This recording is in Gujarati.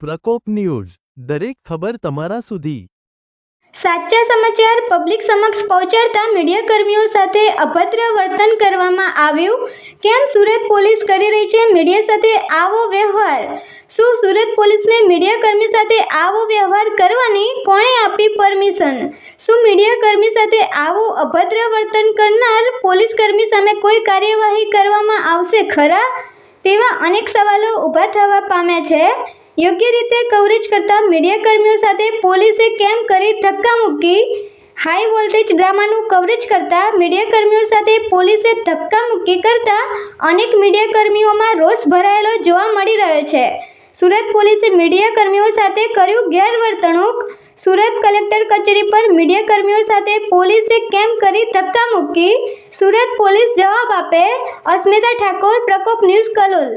પ્રકોપ ન્યૂઝ, દરેક ખબર તમારા સુધી. સાચા સમાચાર પબ્લિક સમક્ષ પહોંચાડતા મીડિયાકર્મીઓ સાથે અભદ્ર વર્તન કરવામાં આવ્યું. કેમ સુરત પોલીસ કરી રહી છે મીડિયા સાથે આવો વ્યવહાર? શું સુરત પોલીસને મીડિયાકર્મી સાથે આવો વ્યવહાર કરવાની કોણે આપી પરમિશન? શું મીડિયાકર્મી સાથે આવું અભદ્ર વર્તન કરનાર પોલીસ કર્મી સામે કોઈ કાર્યવાહી કરવામાં આવશે ખરા? તેવા અનેક સવાલો ઊભા થવા પામ્યા છે. યોગ્ય રીતે કવરેજ કરતા મીડિયાકર્મીઓ સાથે પોલીસે કેમ્પ કરી ધક્કા મૂકી? હાઈ વોલ્ટેજ ડ્રામાનું કવરેજ કરતા મીડિયાકર્મીઓ સાથે પોલીસે ધક્કા મૂકી કરતા અનેક મીડિયાકર્મીઓમાં રોષ ભરાયેલો જોવા મળી રહ્યો છે. સુરત પોલીસે મીડિયાકર્મીઓ સાથે કર્યું ગેરવર્તણૂક? સુરત કલેક્ટર કચેરી પર મીડિયાકર્મીઓ સાથે પોલીસે કેમ્પ કરી ધક્કા મૂકી? સુરત પોલીસ જવાબ આપે અસ્મિતા ઠાકોર, પ્રકોપ ન્યૂઝ કલોલ